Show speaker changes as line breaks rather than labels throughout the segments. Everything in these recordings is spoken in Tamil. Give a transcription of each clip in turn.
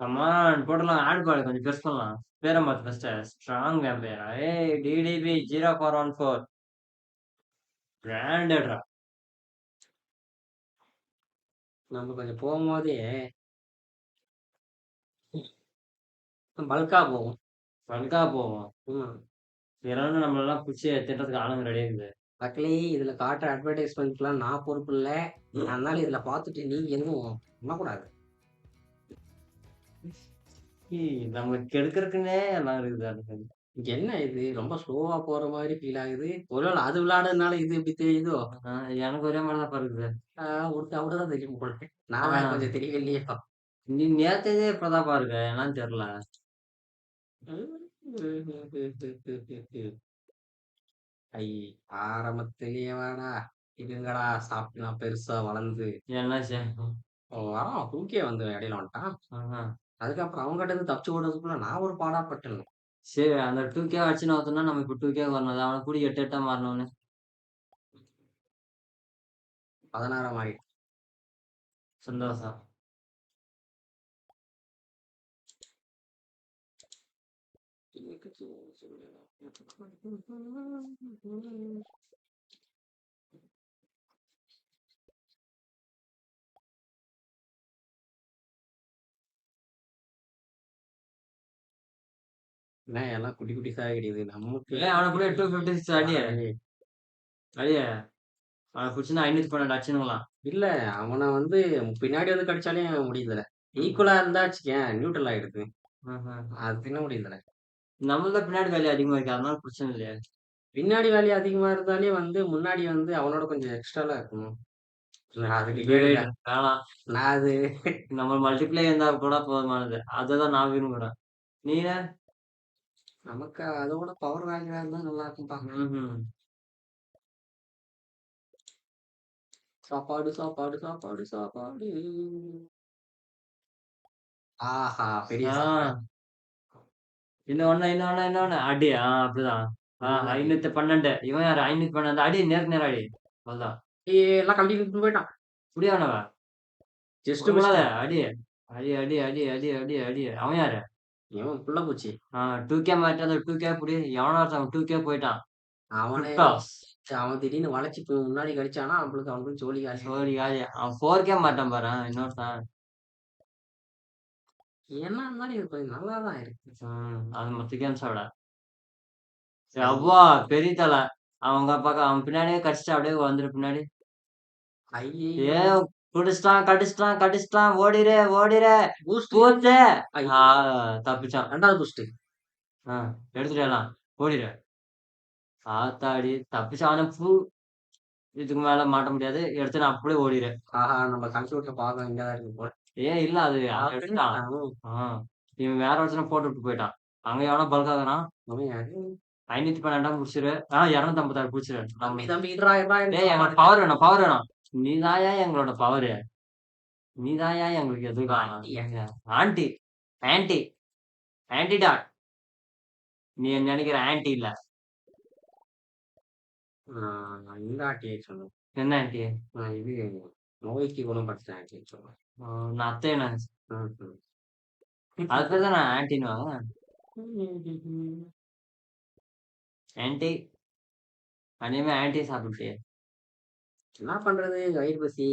கமான் போடலாம். ஆட் பால் கொஞ்சம் பெருசு பண்ணலாம் பேரை மாத்து ஃபர்ஸ்ட் ஸ்ட்ராங் வேம்பையரா ஏய் DTP zero four one four பிராண்டட்ரா
நம்ம கொஞ்சம் போகும்போதே பல்கா போகும்
பல்கா போவோம்.
ம்
இதெல்லாம் நம்மளெல்லாம் பிடிச்சி திட்டத்துக்கு ஆளுங்க ரெடியா இருக்குது
லக்லி இதுல காட்டுற அட்வர்டைஸ்மெண்ட்லாம் நான் பொறுப்பு இல்லை. அதனால இதுல பார்த்துட்டு நீங்க எதுவும் பண்ணக்கூடாது.
ஏய், கெடுக்கறதுக்குன்னே எல்லாம் இருக்குது.
என்ன இது? ரொம்ப ஸ்லோவா போற மாதிரி ஃபீல் ஆகுது. ஒருவேளை அது விளையாடுறதுனால இது இப்படி தெரியுதோ?
எனக்கு ஒரே மாதிரி தான்
ஆஹ் உனக்கு அப்படிதான் தெரியும் போல நான். கொஞ்சம் தெரியவில்லையே
நீ நேத்ததே இப்பதான் பாருங்க. என்னன்னு தெரியல.
ஐ ஆரம்பத்திலேயே வாடா. இதுங்கடா சாப்பிட்டு நான் பெருசா வளர்ந்து.
என்ன செய்ய
வரான். தூக்கியே வந்து இடையில வந்துட்டான். அதுக்கப்புறம் அவங்ககிட்ட இருந்து தப்பிச்சு ஓடுறதுக்குள்ள நான் ஒரு பாடாப்பட்டேன்
சரி அந்த டூ கே அடிச்சு நோத்தனா நம்ம இப்போ டூ கே வரணும். அவனை கூடி எட்டு எட்டா மாறணும்னு.
பதினாறாம் ஆடி.
சந்தோஷம்.
என்ன எல்லாம் குட்டி குட்டி சாக கிடையாது நமக்கு
ஏய் அவனை கூட டூ ஃபிஃப்டி சிக்ஸ் அடியே அடியே அவனை பிடிச்சினா ஐநூத்தி பன்னெண்டு அடிச்சுனுங்களாம்
இல்ல அவனை வந்து பின்னாடி வந்து கடிச்சாலே முடியல ஈக்குவலா இருந்தா வச்சுக்கேன் நியூட்ரல் ஆயிடுது. அது பின்ன முடியல
நம்மள பின்னாடி வேலை அதிகமா இருக்கு. அதனால பிரச்சனை இல்லையா.
பின்னாடி வேல்யூ அதிகமா இருந்தாலே வந்து முன்னாடி வந்து அவனோட கொஞ்சம் எக்ஸ்ட்ராலாம் இருக்கணும். நான் அது
நம்ம மல்டிப்ளே இருந்தா கூட போதுமானது. அதுதான் நான் விரும்புறேன். நீ
நமக்கு அதோட பவர் வேல்யூ இருந்தா நல்லா இருக்கும்பா. சாப்பாடு சாப்பாடு சாப்பாடு சாப்பாடு. ஆஹா பெரிய
இன்னொன்னு இன்னொன்னு இன்னொன்னு. அடி ஆ அப்படிதான். ஆ ஐநூத்தி பன்னெண்டு. இவன் யாரு? ஐநூத்தி பன்னெண்டு. அடி நேருக்கு நேரம் அடி. அவ்வளவுதான்.
எல்லாம் விட்டு போயிட்டான்.
புரியாதவ
ஜஸ்ட்
முடியாத அடி அடி அடி அடி அடி அடி அடி. அவன் யாரு?
இவன் புள்ள பூச்சி.
டூ கே மாட்டி அந்த டூ கே புடி. எவனோ ஒருத்தன் டூ கே போயிட்டான்.
அவனே. அவன் திடீர்னு வளைச்சு முன்னாடி கடிச்சானா அவனுக்கு அவனுக்கு ஜோலி காசு
சோரி காலி. அவன் ஃபோர் கே மாட்டான் பாரு இன்னொருத்தன்.
என்ன இருந்தாலும் இது கொஞ்சம் நல்லா தான் இருக்கு
அது மொத்த கேம்ஸ் விட அவ்வா பெரிய தலை. அவங்க பக்கம் அவன் பின்னாடியே கடிச்சிட்டு அப்படியே வந்துரு பின்னாடி.
ஐயே
குடிச்சிட்டான் கடிச்சிட்டான் கடிச்சிட்டான். ஓடிரே ஓடிரே. ஆ தப்பிச்சான்.
ரெண்டாவது பூஸ்ட்
ஆ எடுத்துடலாம் ஓடிடு ஆத்தாடி தப்பிச்சான் பூ. இதுக்கு மேல மாட்ட முடியாது. எடுத்து நான் அப்படியே ஓடிடு
ஆஹா நம்ம கம்ப்யூட்டர் பார்க்க இங்கதான் இருக்கு போல.
ஏன் இல்ல அது. இவன் வேற ஒருத்தனை போட்டு விட்டு போயிட்டான். அங்க எவனோ
யாரு?
ஐநூத்தி பன்னெண்டாம் பிடிச்சிரு ஆ இரநூத்தி ஐம்பத்தாறு எங்களுக்கு பவர் வேணும் பவர் வேணும். நீதாயா எங்களோட பவர் நீதாயா எங்களுக்கு எதுவும் ஆண்டி ஆன்டி ஆன்டிடாட் நீ நினைக்கிற ஆன்டி இல்ல?
நான் இந்த ஆட்டியை சொன்னேன்
என்ன ஆன்டி
நான் இது நோய்க்கு குணப்படுத்துறேன் ஆட்டியை சொன்னேன்
நான் அத்தை நினைச்சு
ம், ம்.
அது பேர் தான் நான் ஆன்டின்னு ஆன்டி அனிமே ஆன்டி சாப்பிட்டு
என்ன பண்றது? வயிறு பசி.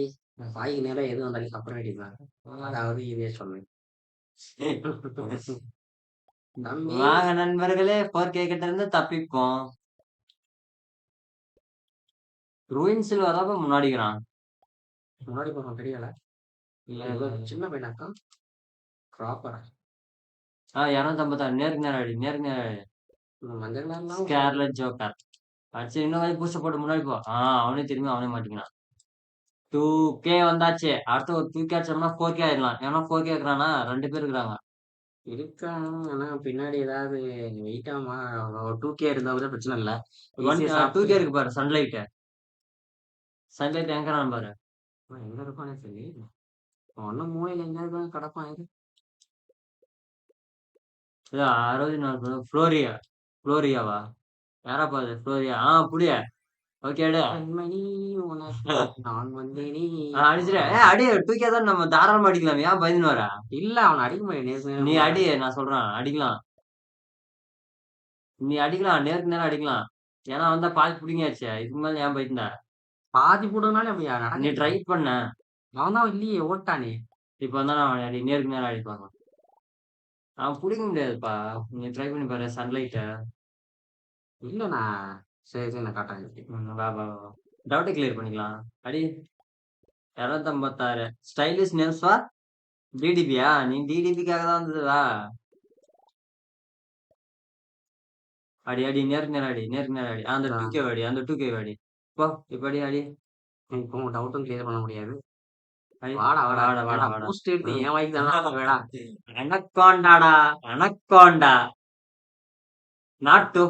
வாய்க்கு நேரம் எது வந்தாலும் சாப்பிட வேண்டியதுதான். அதாவது இதே சொன்னேன்
வாங்க நண்பர்களே போர் கே கிட்ட இருந்து தப்பிப்போம். ரூயின்ஸில் வரப்ப முன்னாடிக்கிறான்
முன்னாடி போறோம் தெரியல ஏதோ சின்ன பையனாக்கா? ப்ராப்பரா
ஆ? இரநூத்தி ஐம்பத்தாறு நேருக்கு நேரம் அடி நேருக்கு நேரம் அடி ஸ்கேர்லெட் ஜோக்கர் அடிச்சு இன்னும் கொஞ்சம் பூஸ்ட் போட்டு முன்னாடி போ. ஆ அவனே திரும்பி அவனே மாட்டிக்கினான் டூ கே வந்தாச்சு. அடுத்து ஒரு டூ கே அடிச்சோம்னா ஃபோர் கே ஆயிடலாம். ஏன்னா ஃபோர் கே இருக்கிறானா ரெண்டு பேர் இருக்கிறாங்க.
இருக்கான் ஆனா பின்னாடி ஏதாவது வெயிட்டாமா டூ கே இருந்தா கூட பிரச்சனை இல்ல.
டூ கே இருக்கு பாரு சன்லைட் சன்லைட் எங்கிறான் பாரு.
எங்க இருப்பானே சரி ஒன்னும் மூலையில தான் கிடப்பான் இது.
அறுபது நாலு ஃப்ளோரியா ஃப்ளோரியாவா யாரா பாது ஃப்ளோரியா ஆ புடிய ஓகே எடு
கண்மணி உனக்கு நான் வந்தேனே.
ஆ, அடிச்சிரு. ஏ அடி டூக்கே தான் நம்ம தாராளமா அடிக்கலாம். ஏன் பயந்துன்னு வர?
இல்ல அவனை அடிக்க முடியாது
நீ அடி நான் சொல்றேன். அடிக்கலாம். நீ அடிக்கலாம். நேருக்கு நேரம் அடிக்கலாம். ஏன்னா வந்தா பாதி பிடிங்காச்சு இதுக்கு மேல ஏன் பயந்த
பாதி போடுனாலே அப்படி
நீ ட்ரை பண்ண.
அவன் தான் இல்லையே ஓட்டானே.
இப்ப வந்து நான் அடி நேருக்கு நேரம் அடிப்பாங்க. அவன் பிடிக்க முடியாதுப்பா. நீ ட்ரை பண்ணி பாரு சன்லைட்ட
இல்லண்ணா. சரி சரி நான் காட்டுறேன்.
வா வா வா டவுட்டை கிளியர் பண்ணிக்கலாம். அடி. இரநூத்தம்பத்தாறு. ஸ்டைலிஷ் நேம்ஸ் வா? டிடிபியா நீ டிடிபிக்காக தான் வந்தது வா அடி அடி நேருக்கு நேரம் அடி நேருக்கு நேரம் அடி. அந்த
ஆ.
டூ கே அடி அந்த டூ கே அடி போ இப்ப அடி அடி.
இப்போ உங்க டவுட்டும் கிளியர் பண்ண முடியாது.
அடி.
வாடா வாடா
வாடா, வாடா,
வாடா.
வாடா.
பூஸ்ட் எடுத்து என் வாய்க்கு தான் வேடா
அனக்கோண்டாடா anaconda not two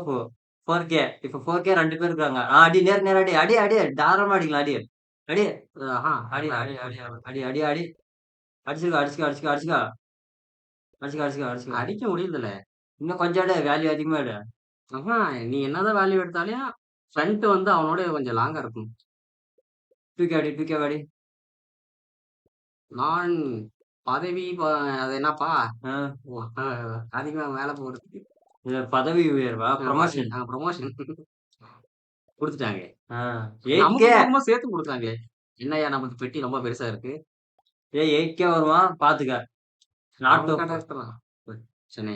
four K இப்ப ஃபோர் கே ரெண்டு பேர் இருக்காங்க. ஆ, அடி நேர் நேர் அடி அடி அடி தாராளமா அடிக்கலாம் அடி. அடி
ஆஹா
அடி அடி அடி அடி அடி. அடி அடிச்சுக்கோ அடிச்சுக்கோ அடிச்சுக்கோ அடிச்சுக்கோ. அடிச்சுக்கோ அடிச்சுக்கோ அடிச்சுக்கோ.
அடிக்க முடியுதுல்ல
இன்னும் கொஞ்சம் எடு வேல்யூ அதிகமா எடு.
ஆஹா நீ என்னதான் வேல்யூ எடுத்தாலும் ஃப்ரண்ட் வந்து அவனோட கொஞ்சம் லாங்கா இருக்கும்.
தூக்கி அடி தூக்கி அடி.
நான் பதவி அது என்னப்பா?
ஆ,
ஓ, ஆ, அதிகமா மேல போறதுக்கு
இது பதவி உயர்வா? ப்ரமோஷன்
ப்ரொமோஷன் கொடுத்துட்டாங்க.
எயிட்
நமக்கு
கே
ரொம்ப சேர்த்து கொடுத்தாங்களே என்னய்யா நமக்கு பெட்டி ரொம்ப பெருசா இருக்கு.
ஏ எயிட் வருவான் பாத்துக்க.
சென்னை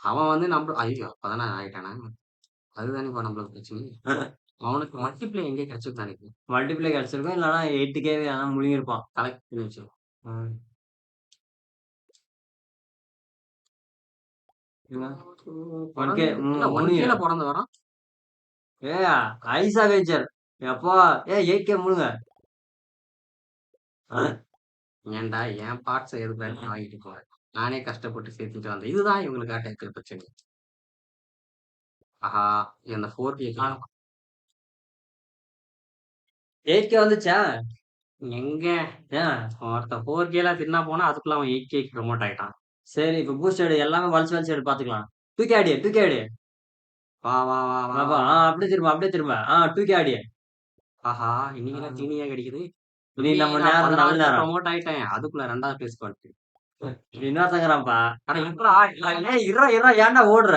அவன் வந்து நம்ம ஐயோ அப்பதானே ஆயிட்டானா? அதுதானே இப்போ நம்மளுக்கு பிரச்சனை. அவனுக்கு மல்டிப்ளை எங்கே கிடைச்சிருக்கானே
மல்டிப்ளை கிடைச்சிருக்கும். இல்லைன்னா எயிட் கே ஆனா முழுங்கிருப்பான்
கலெக்ட் பண்ணி வச்சு பிறந்து வரான்
ஏ ஐசா வெஞ்சர். எப்பா ஏ எயிட் கே முழுங்க.
ஏன்டா என் பார்ட்ஸ் எது வேணும் வாங்கிட்டு போறேன் நானே கஷ்டப்பட்டு சேர்த்துட்டு வந்தேன். இதுதான் இவங்களுக்கு இருக்கிற பிரச்சனை. ஆஹா இந்த ஃபோர் கே
எயிட் கே வந்துச்சா?
எங்க?
ஏன்
ஒருத்தன் ஃபோர் கேல தின்னா போனா அதுக்குள்ள அவன் எயிட் கேக்கு ப்ரொமோட் ஆயிட்டான்.
சரி இப்ப பூஸ்ட் எடு. எல்லாமே வலிச்சு வலிச்சு எடு பாத்துக்கலாம். தூக்கி ஆடி தூக்கி ஆடி.
வா வா வா வா.
பாப்பா ஆ அப்படியே திரும்ப அப்படியே திரும்ப. ஆ தூக்கி ஆடி.
ஆஹா இன்னைக்கு தீனியா கிடைக்குது.
இனி நம்ம நேரம் நல்ல நேரம்
ப்ரொமோட் ஆயிட்டேன். அதுக்குள்ள ரெண்டாவது பிளேஸ் பண்ணிட்டு
இன்னொருத்தங்கிறான்ப்பா.
ஆனா இப்படா
ஏய் இரா இரா ஏன்டா ஓடுற?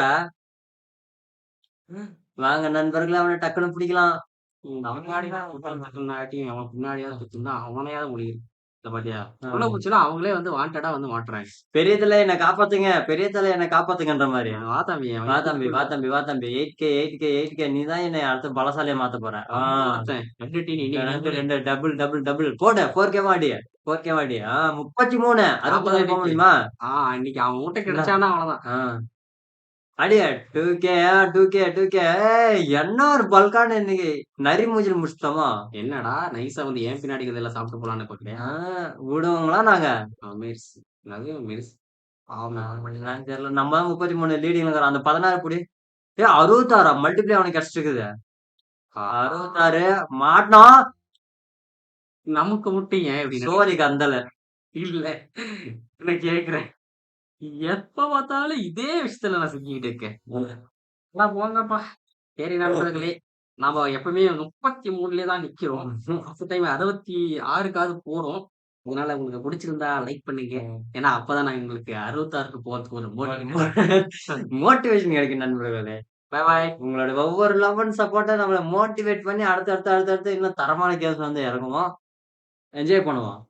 வாங்க நண்பர்களே அவனை டக்குன்னு பிடிக்கலாம்.
முன்னாடிதான் முன்னாடியும் அவன் பின்னாடியாவது சுத்தினா அவனையாவது முடியும் இந்த. உள்ள போச்சுன்னா அவங்களே வந்து வாண்டடா வந்து மாட்டுறாங்க.
பெரிய தலை என்ன காப்பாத்துங்க பெரிய தலை என்ன காப்பாத்துங்கன்ற மாதிரி.
வா தம்பி
வா தம்பி வா தம்பி வா தம்பி. Eight K eight K eight K நீ தான் என்னை அடுத்து பலசாலியா மாத்த போற.
ரெண்டு இன்னைக்கு
ரெண்டு ரெண்டு. டபுள் டபுள் டபுள் போடு ஃபோர் கே மாடி ஃபோர் கே மாடி முப்பத்தி மூணு அறுபது போக முடியுமா?
ஆ இன்னைக்கு அவன் மூட்டை கிடைச்சானா அவ்வளவுதான்.
அடிய two K two K two K என்ன ஒரு பல்கான இன்னைக்கு? நரி மூஞ்சில் முடிச்சிட்டோமா?
என்னடா நைஸா வந்து ஏன் பின்னாடி இதெல்லாம் சாப்பிட்டு போலான்னு
ஆ, விடுவோங்களா நாங்க?
மெரிஸ். அது மெரிஸ்? ஆமா
தெரியல. நம்ம முப்பத்தி மூணு லீடிங்ல அந்த பதினாறு புடி. ஏ அறுபத்தாறா? மல்டிப்ளை அவனுக்கு கிடைச்சிருக்குது. அறுபத்தாறு மாட்டினோம்
நமக்கு இப்படி
சோரி கந்தல.
இல்ல நான் கேக்குறேன். எப்ப பார்த்தாலும் இதே விஷயத்துல நான் செஞ்சுக்கிட்டு இருக்கேன். நான் போங்கப்பா. சரி நண்பர்களே நாம எப்பவுமே முப்பத்தி மூணுலயே தான் நிக்கிறோம். ஃபர்ஸ்ட் டைம் அறுபத்தி ஆறுக்காவது போறோம். அதனால உங்களுக்கு பிடிச்சிருந்தா லைக் பண்ணுங்க. ஏன்னா அப்பதான் நான் உங்களுக்கு அறுபத்தாறுக்கு போறதுக்கு ஒரு
மோட்டிவேஷன் கிடைக்கும் நண்பர்களே.
பை பாய்
உங்களோட ஒவ்வொரு லவன் சப்போர்ட்டை நம்மளை மோட்டிவேட் பண்ணி அடுத்து அடுத்து அடுத்து அடுத்து இன்னும் தரமான கேஸ் வந்து இறங்குவோம். என்ஜாய் பண்ணுவோம்.